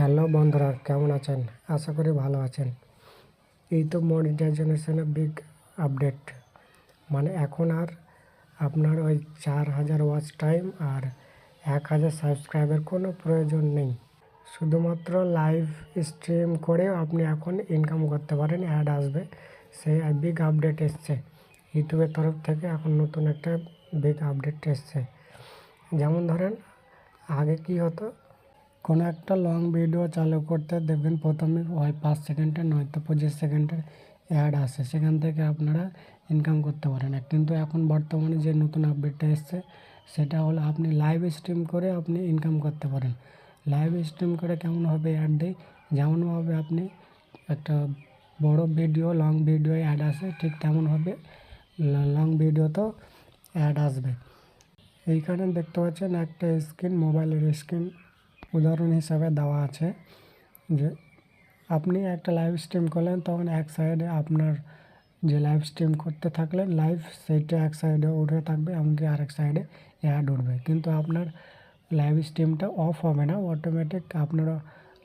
Hello বন্ধুরা, কেমন আছেন? আশা করি ভালো আছেন। এই তো মনিটাইজেশনের বিগ আপডেট মানে এখন আর আপনার ওই চার হাজার ওয়াচ টাইম আর এক হাজার সাবস্ক্রাইবের কোনো প্রয়োজন নেই। শুধুমাত্র লাইভ স্ট্রিম করেও আপনি এখন ইনকাম করতে পারেন অ্যাড আসবে। সেই বিগ আপডেট এসছে। ইউটিউবের তরফ থেকে এখন নতুন একটা বিগ আপডেট এসছে। যেমন ধরেন, আগে কি হতো? কোনো একটা লং ভিডিও চালু করতে দেখবেন প্রথমে হয় পাঁচ সেকেন্ডের, নয়তো পঁচিশ সেকেন্ডের অ্যাড আসে। সেখান থেকে আপনারা ইনকাম করতে পারেন। কিন্তু এখন বর্তমানে যে নতুন আপডেটটা এসছে, সেটা হলো আপনি লাইভ স্ট্রিম করে আপনি ইনকাম করতে পারেন। লাইভ স্ট্রিম করে কেমনভাবে অ্যাড দেয় যেমনভাবে আপনি একটা বড় ভিডিও লং ভিডিও অ্যাড আসে, ঠিক তেমনভাবে লং ভিডিওতেও অ্যাড আসবে। এইখানে দেখতে পাচ্ছেন একটা স্ক্রিন মোবাইলের স্ক্রিন উদাহরণ হিসাবে দেওয়া আছে যে আপনি একটা লাইভ স্ট্রিম করলেন, তখন এক সাইডে আপনার যে লাইভ স্ট্রিম করতে থাকলেন লাইভ সেইটা এক সাইডে উঠে থাকবে, এমনকি আরেক সাইডে অ্যাড উঠবে। কিন্তু আপনার লাইভ স্ট্রিমটা অফ হবে না অটোমেটিক আপনার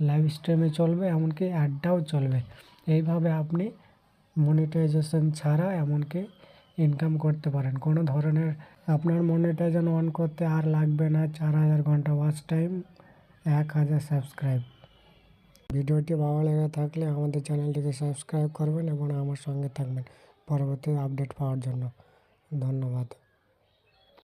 লাইভ স্ট্রিমে চলবে, এমনকি অ্যাডটাও চলবে। এইভাবে আপনি মনিটাইজেশন ছাড়া এমনকি ইনকাম করতে পারেন। কোনো ধরনের আপনার মনিটাইজেশন অন করতে আর লাগবে না, চার হাজার ঘণ্টা ওয়াচ টাইম এক হাজার সাবস্ক্রাইব। ভিডিওটি ভালো লেগে থাকলে আমাদের চ্যানেলটিকে সাবস্ক্রাইব করবেন এবং আমার সঙ্গে থাকবেন। পরবর্তী আপডেট পাওয়ার জন্য ধন্যবাদ।